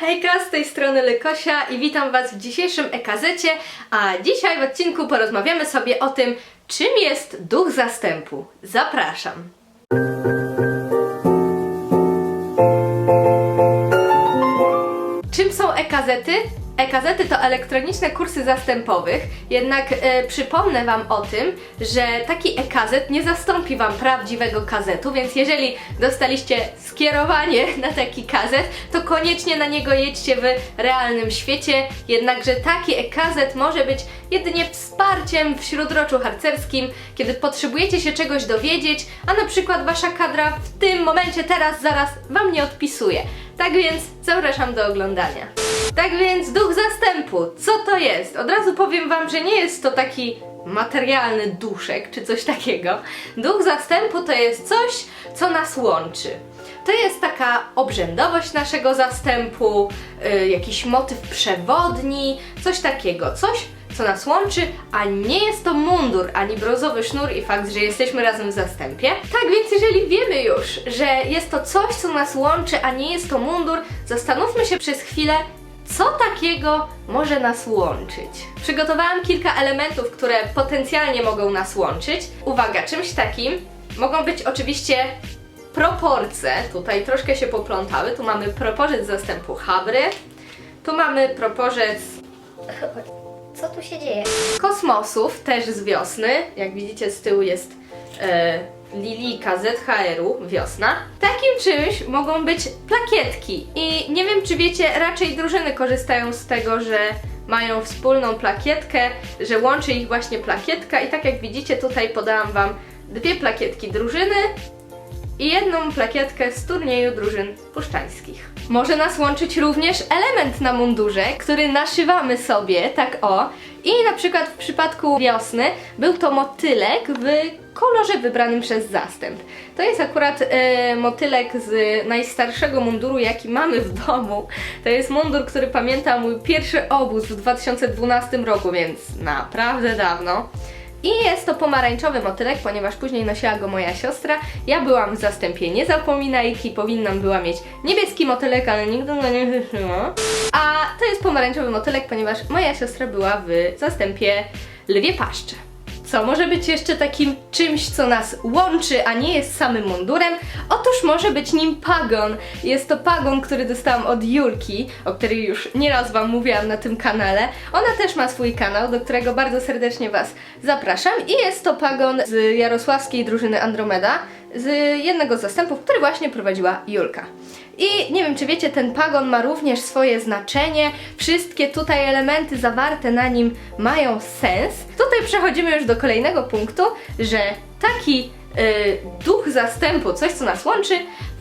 Hejka, z tej strony Lykosia i witam Was w dzisiejszym ekazecie, a dzisiaj w odcinku porozmawiamy sobie o tym, czym jest duch zastępu. Zapraszam. Czym są ekazety? Ekazety to elektroniczne kursy zastępowych, jednak e, przypomnę Wam o tym, że taki ekazet nie zastąpi Wam prawdziwego kazetu, więc jeżeli dostaliście skierowanie na taki kazet, to koniecznie na niego jedźcie w realnym świecie, jednakże taki ekazet może być jedynie wsparciem w śródroczu harcerskim, kiedy potrzebujecie się czegoś dowiedzieć, a na przykład Wasza kadra w tym momencie, teraz, zaraz Wam nie odpisuje. Tak więc zapraszam do oglądania. Tak więc duch zastępu, co to jest? Od razu powiem Wam, że nie jest to taki materialny duszek czy coś takiego. Duch zastępu to jest coś, co nas łączy. To jest taka obrzędowość naszego zastępu, y, jakiś motyw przewodni, coś takiego, coś, co nas łączy, a nie jest to mundur, ani brązowy sznur i fakt, że jesteśmy razem w zastępie. Tak więc jeżeli wiemy już, że jest to coś, co nas łączy, a nie jest to mundur, zastanówmy się przez chwilę, co takiego może nas łączyć? Przygotowałam kilka elementów, które potencjalnie mogą nas łączyć. Uwaga, czymś takim mogą być oczywiście proporce. Tutaj troszkę się poplątały. Tu mamy proporzec zastępu habry. Tu mamy proporzec Co tu się dzieje? kosmosów, też z wiosny. Jak widzicie z tyłu jest e, Lilika ZHR-u, wiosna. Takim czymś mogą być plakietki. I nie wiem, czy wiecie, raczej drużyny korzystają z tego, że mają wspólną plakietkę, że łączy ich właśnie plakietka. I tak jak widzicie, tutaj podałam Wam dwie plakietki drużyny i jedną plakietkę z turnieju drużyn puszczańskich. Może nas łączyć również element na mundurze, który naszywamy sobie, tak o. I na przykład w przypadku wiosny był to motylek w kolorze wybranym przez zastęp. To jest akurat e, motylek z najstarszego munduru, jaki mamy w domu. To jest mundur, który pamięta mój pierwszy obóz w 2012 roku, więc naprawdę dawno. I jest to pomarańczowy motylek, ponieważ później nosiła go moja siostra. Ja byłam w zastępie nie zapominajki, powinnam była mieć niebieski motylek, ale nigdy go nie wyszło. A to jest pomarańczowy motylek, ponieważ moja siostra była w zastępie lwie paszcze. Co może być jeszcze takim czymś, co nas łączy, a nie jest samym mundurem? Otóż może być nim pagon. Jest to pagon, który dostałam od Julki, o której już nieraz Wam mówiłam na tym kanale. Ona też ma swój kanał, do którego bardzo serdecznie Was zapraszam. I jest to pagon z jarosławskiej drużyny Andromeda, z jednego z zastępów, który właśnie prowadziła Julka. I nie wiem, czy wiecie, ten pagon ma również swoje znaczenie. Wszystkie tutaj elementy zawarte na nim mają sens. Tutaj przechodzimy już do kolejnego punktu, że taki y, duch zastępu, coś co nas łączy,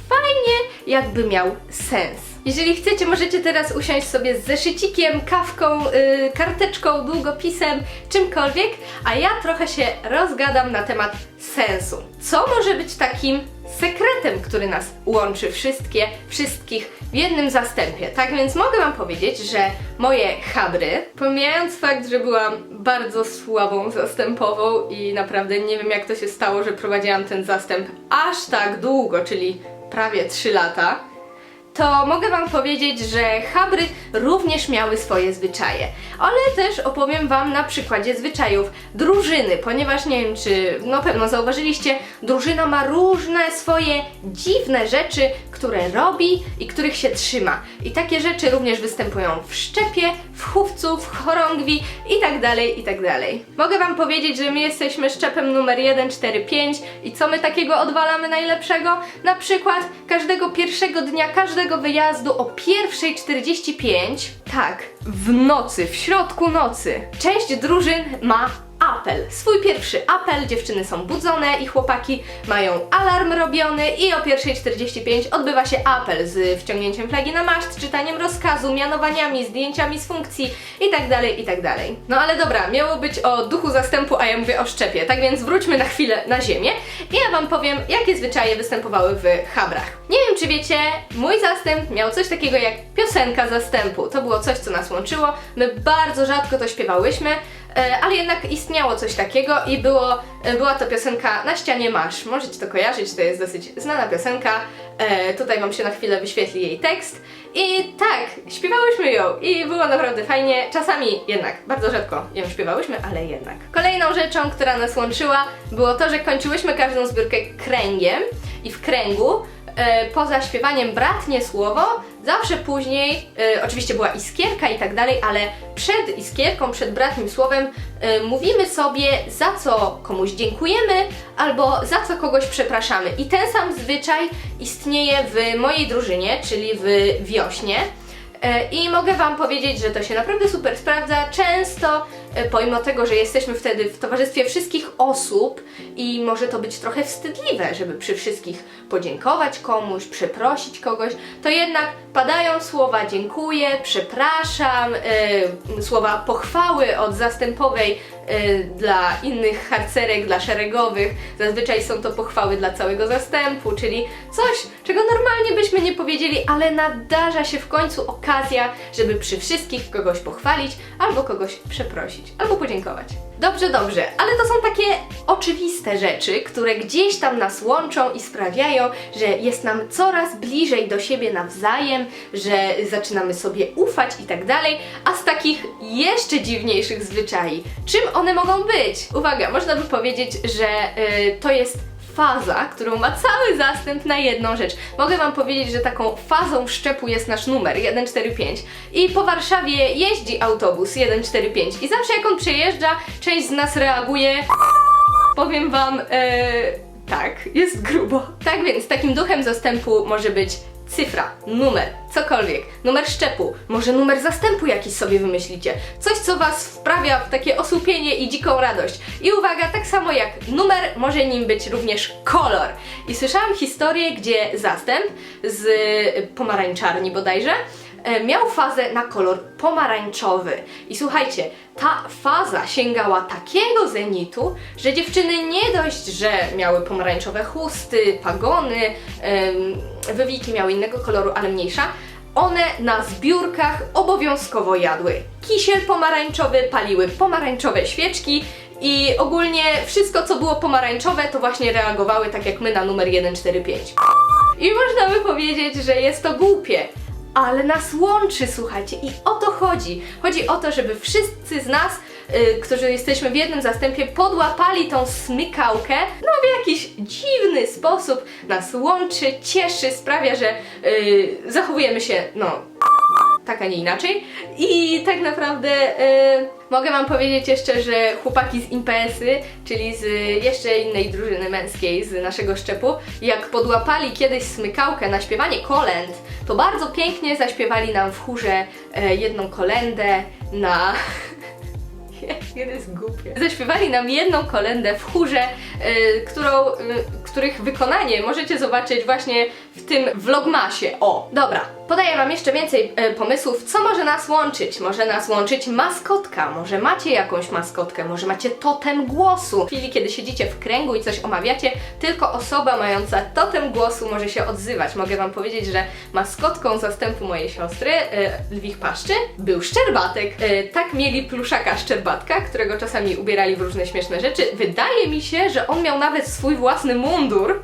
fajnie jakby miał sens. Jeżeli chcecie, możecie teraz usiąść sobie z zeszycikiem, kawką, y, karteczką, długopisem, czymkolwiek, a ja trochę się rozgadam na temat sensu. Co może być takim sekretem, który nas łączy wszystkie, wszystkich w jednym zastępie? Tak więc mogę Wam powiedzieć, że moje habry, pomijając fakt, że byłam bardzo słabą zastępową i naprawdę nie wiem jak to się stało, że prowadziłam ten zastęp aż tak długo, czyli prawie 3 lata, to mogę Wam powiedzieć, że habry również miały swoje zwyczaje. Ale też opowiem Wam na przykładzie zwyczajów drużyny, ponieważ nie wiem, czy no pewno zauważyliście, drużyna ma różne swoje dziwne rzeczy, które robi i których się trzyma. I takie rzeczy również występują w szczepie, w chówcu, w chorągwi i tak dalej, i tak dalej. Mogę Wam powiedzieć, że my jesteśmy szczepem numer 1, 4, 5 i co my takiego odwalamy najlepszego? Na przykład każdego pierwszego dnia, każdego wyjazdu o 1.45, tak, w nocy, w środku nocy, część drużyn ma apel. Swój pierwszy apel, dziewczyny są budzone i chłopaki mają alarm robiony i o 1.45 odbywa się apel z wciągnięciem flagi na maszt, czytaniem rozkazu, mianowaniami, zdjęciami z funkcji i tak dalej, i tak. No ale dobra, miało być o duchu zastępu, a ja mówię o szczepie, tak więc wróćmy na chwilę na ziemię i ja Wam powiem, jakie zwyczaje występowały w habrach. Nie wiem, czy wiecie, mój zastęp miał coś takiego jak piosenka zastępu. To było coś, co nas łączyło. My bardzo rzadko to śpiewałyśmy, ale jednak istniało coś takiego i było, e, była to piosenka Na ścianie masz. Możecie to kojarzyć, to jest dosyć znana piosenka. E, tutaj Wam się na chwilę wyświetli jej tekst. I tak, śpiewałyśmy ją i było naprawdę fajnie. Czasami jednak, bardzo rzadko ją śpiewałyśmy, ale jednak. Kolejną rzeczą, która nas łączyła, było to, że kończyłyśmy każdą zbiórkę kręgiem i w kręgu e, poza śpiewaniem bratnie słowo, zawsze później, e, oczywiście była iskierka i tak dalej, ale przed iskierką, przed bratnim słowem e, mówimy sobie za co komuś dziękujemy albo za co kogoś przepraszamy. I ten sam zwyczaj istnieje w mojej drużynie, czyli w wiośnie. E, I mogę Wam powiedzieć, że to się naprawdę super sprawdza. Często, e, pomimo tego, że jesteśmy wtedy w towarzystwie wszystkich osób i może to być trochę wstydliwe, żeby przy wszystkich podziękować komuś, przeprosić kogoś, to jednak padają słowa dziękuję, przepraszam, e, słowa pochwały od zastępowej e, dla innych harcerek, dla szeregowych. Zazwyczaj są to pochwały dla całego zastępu, czyli coś, czego normalnie byśmy nie powiedzieli, ale nadarza się w końcu okazja, żeby przy wszystkich kogoś pochwalić, albo kogoś przeprosić, albo podziękować. Dobrze, dobrze, ale to są takie oczywiste rzeczy, które gdzieś tam nas łączą i sprawiają, że jest nam coraz bliżej do siebie nawzajem, że zaczynamy sobie ufać i tak dalej, a z takich jeszcze dziwniejszych zwyczai, czym one mogą być? Uwaga, można by powiedzieć, że y, to jest faza, którą ma cały zastęp na jedną rzecz. Mogę Wam powiedzieć, że taką fazą szczepu jest nasz numer 145 i po Warszawie jeździ autobus 145 i zawsze jak on przejeżdża, część z nas reaguje powiem Wam, e, tak, jest grubo. Tak więc takim duchem zastępu może być cyfra, numer, cokolwiek, numer szczepu, może numer zastępu jakiś sobie wymyślicie. Coś, co Was wprawia w takie osłupienie i dziką radość. I uwaga, tak samo jak numer, może nim być również kolor. I słyszałam historię, gdzie zastęp z pomarańczarni bodajże, miał fazę na kolor pomarańczowy. I słuchajcie, ta faza sięgała takiego zenitu, że dziewczyny nie dość, że miały pomarańczowe chusty, pagony, wywiki miały innego koloru, ale mniejsza, one na zbiórkach obowiązkowo jadły kisiel pomarańczowy, paliły pomarańczowe świeczki i ogólnie wszystko, co było pomarańczowe, to właśnie reagowały tak jak my na numer 145. I można by powiedzieć, że jest to głupie, ale nas łączy, słuchajcie, i o to chodzi. Chodzi o to, żeby wszyscy z nas, y, którzy jesteśmy w jednym zastępie, podłapali tą smykałkę, no w jakiś dziwny sposób nas łączy, cieszy, sprawia, że y, zachowujemy się, no, tak, a nie inaczej. I tak naprawdę y, mogę Wam powiedzieć jeszcze, że chłopaki z impezy, czyli z jeszcze innej drużyny męskiej z naszego szczepu, jak podłapali kiedyś smykałkę na śpiewanie kolęd, to bardzo pięknie zaśpiewali nam w chórze e, jedną kolendę na... Jeden jest głupie. Zaśpiewali nam jedną kolendę w chórze, y, którą, y, których wykonanie możecie zobaczyć właśnie w tym vlogmasie. O, dobra. Podaję Wam jeszcze więcej y, pomysłów, co może nas łączyć. Może nas łączyć maskotka, może macie jakąś maskotkę, może macie totem głosu. W chwili, kiedy siedzicie w kręgu i coś omawiacie, tylko osoba mająca totem głosu może się odzywać. Mogę Wam powiedzieć, że maskotką zastępu mojej siostry, y, Lwich Paszczy, był Szczerbatek. Y, tak mieli pluszaka Szczerbatka, którego czasami ubierali w różne śmieszne rzeczy. Wydaje mi się, że on miał nawet swój własny mundur.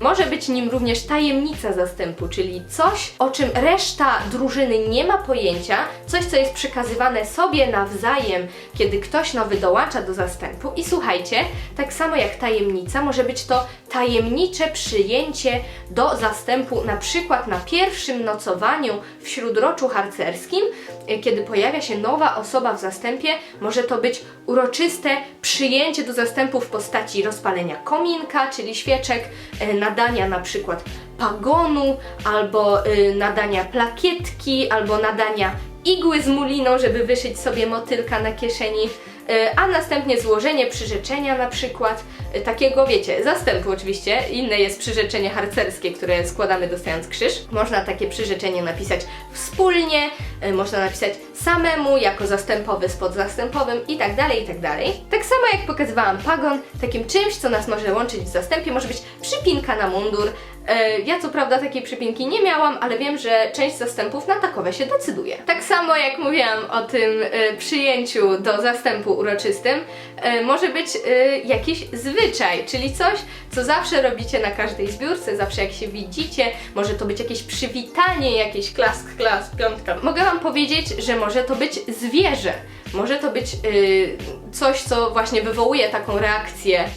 Może być nim również tajemnica zastępu, czyli coś, o czym reszta drużyny nie ma pojęcia, coś, co jest przekazywane sobie nawzajem, kiedy ktoś nowy dołącza do zastępu. I słuchajcie, tak samo jak tajemnica, może być to tajemnicze przyjęcie do zastępu, na przykład na pierwszym nocowaniu w śródroczu harcerskim, e, kiedy pojawia się nowa osoba w zastępie, może to być uroczyste przyjęcie do zastępu w postaci rozpalenia kominka, czyli świeczek, e, nadania na przykład pagonu, albo y, nadania plakietki, albo nadania igły z muliną, żeby wyszyć sobie motylka na kieszeni, y, a następnie złożenie przyrzeczenia na przykład, y, takiego wiecie, zastępu oczywiście, inne jest przyrzeczenie harcerskie, które składamy dostając krzyż. Można takie przyrzeczenie napisać wspólnie, można napisać samemu, jako zastępowy z podzastępowym i tak dalej, i tak dalej. Tak samo jak pokazywałam pagon, takim czymś, co nas może łączyć w zastępie, może być przypinka na mundur. E, Ja co prawda takiej przypinki nie miałam, ale wiem, że część zastępów na takowe się decyduje. Tak samo jak mówiłam o tym e, przyjęciu do zastępu uroczystym, e, może być e, jakiś zwyczaj, czyli coś, co zawsze robicie na każdej zbiórce, zawsze jak się widzicie, może to być jakieś przywitanie, jakieś klask, klask, piątka. Mogę Wam powiedzieć, że może to być zwierzę, może to być y, coś, co właśnie wywołuje taką reakcję.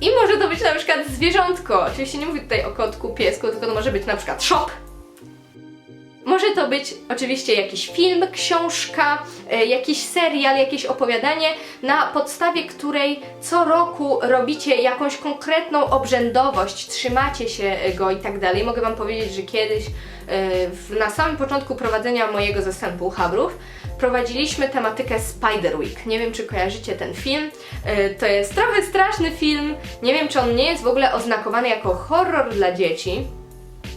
I może to być na przykład zwierzątko. Oczywiście nie mówię tutaj o kotku, piesku, tylko to może być na przykład shop. Może to być oczywiście jakiś film, książka, e, jakiś serial, jakieś opowiadanie, na podstawie której co roku robicie jakąś konkretną obrzędowość, trzymacie się go i tak dalej. Mogę Wam powiedzieć, że kiedyś e, na samym początku prowadzenia mojego zastępu Habrów prowadziliśmy tematykę Spider Week. Nie wiem, czy kojarzycie ten film. E, To jest trochę straszny film. Nie wiem, czy on nie jest w ogóle oznakowany jako horror dla dzieci.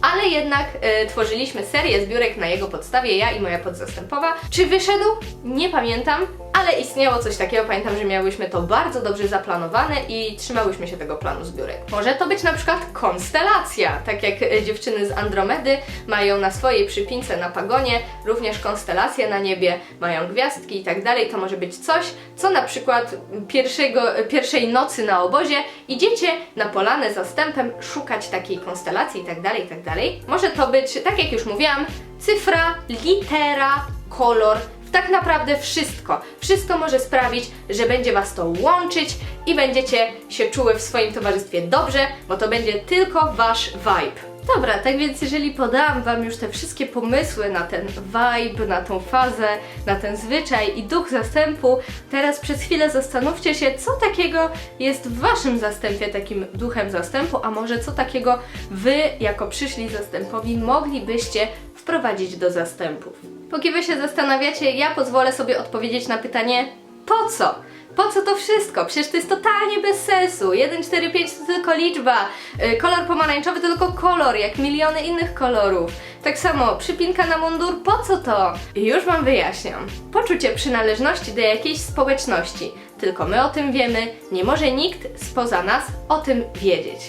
Ale jednak e, tworzyliśmy serię zbiórek na jego podstawie, ja i moja podzastępowa. Czy wyszedł? Nie pamiętam, ale istniało coś takiego. Pamiętam, że miałyśmy to bardzo dobrze zaplanowane i trzymałyśmy się tego planu zbiórek. Może to być na przykład konstelacja, tak jak e, dziewczyny z Andromedy mają na swojej przypince na pagonie również konstelacje na niebie, mają gwiazdki i tak dalej. To może być coś, co na przykład pierwszego, pierwszej nocy na obozie idziecie na polanę zastępem szukać takiej konstelacji i tak dalej, i tak dalej. Może to być, tak jak już mówiłam, cyfra, litera, kolor, tak naprawdę wszystko. Wszystko może sprawić, że będzie Was to łączyć i będziecie się czuły w swoim towarzystwie dobrze, bo to będzie tylko Wasz vibe. Dobra, tak więc jeżeli podałam Wam już te wszystkie pomysły na ten vibe, na tą fazę, na ten zwyczaj i duch zastępu, teraz przez chwilę zastanówcie się, co takiego jest w Waszym zastępie takim duchem zastępu, a może co takiego Wy, jako przyszli zastępowi, moglibyście wprowadzić do zastępów. Póki Wy się zastanawiacie, ja pozwolę sobie odpowiedzieć na pytanie, po co? Po co to wszystko? Przecież to jest totalnie bez sensu. 1, 4, 5 to tylko liczba. Y, Kolor pomarańczowy to tylko kolor, jak miliony innych kolorów. Tak samo przypinka na mundur, po co to? I już Wam wyjaśniam. Poczucie przynależności do jakiejś społeczności. Tylko my o tym wiemy, nie może nikt spoza nas o tym wiedzieć.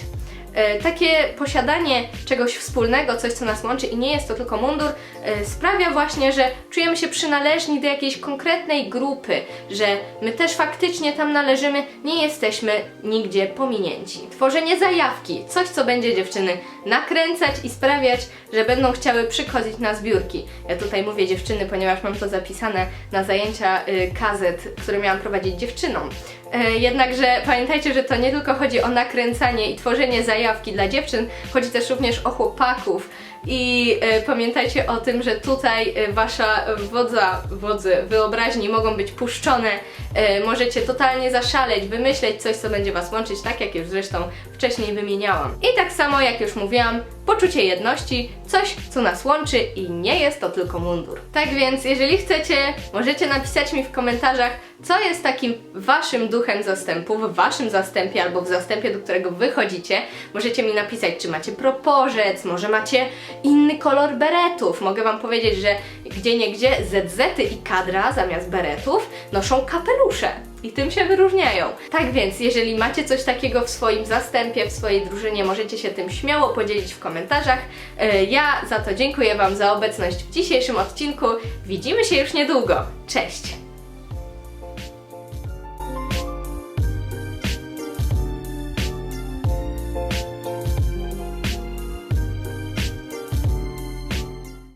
E, takie posiadanie czegoś wspólnego, coś co nas łączy i nie jest to tylko mundur, e, sprawia właśnie, że czujemy się przynależni do jakiejś konkretnej grupy, że my też faktycznie tam należymy, nie jesteśmy nigdzie pominięci. Tworzenie zajawki, coś co będzie dziewczyny nakręcać i sprawiać, że będą chciały przychodzić na zbiórki. Ja tutaj mówię dziewczyny, ponieważ mam to zapisane na zajęcia y, kazet, które miałam prowadzić dziewczynom. E, Jednakże pamiętajcie, że to nie tylko chodzi o nakręcanie i tworzenie zajawki dla dziewczyn, chodzi też również o chłopaków. I e, pamiętajcie o tym, że tutaj e, wasza wodza, wodzy wyobraźni mogą być puszczone. Możecie totalnie zaszaleć, wymyśleć coś, co będzie was łączyć, tak jak już zresztą wcześniej wymieniałam. I tak samo, jak już mówiłam, poczucie jedności, coś, co nas łączy i nie jest to tylko mundur. Tak więc, jeżeli chcecie, możecie napisać mi w komentarzach, co jest takim waszym duchem zastępu, w waszym zastępie albo w zastępie, do którego wychodzicie. Możecie mi napisać, czy macie proporzec, może macie inny kolor beretów. Mogę wam powiedzieć, że gdzie niegdzie ZZ i kadra zamiast beretów noszą kapelusze. I tym się wyróżniają. Tak więc, jeżeli macie coś takiego w swoim zastępie, w swojej drużynie, możecie się tym śmiało podzielić w komentarzach. E, Ja za to dziękuję Wam za obecność w dzisiejszym odcinku. Widzimy się już niedługo. Cześć!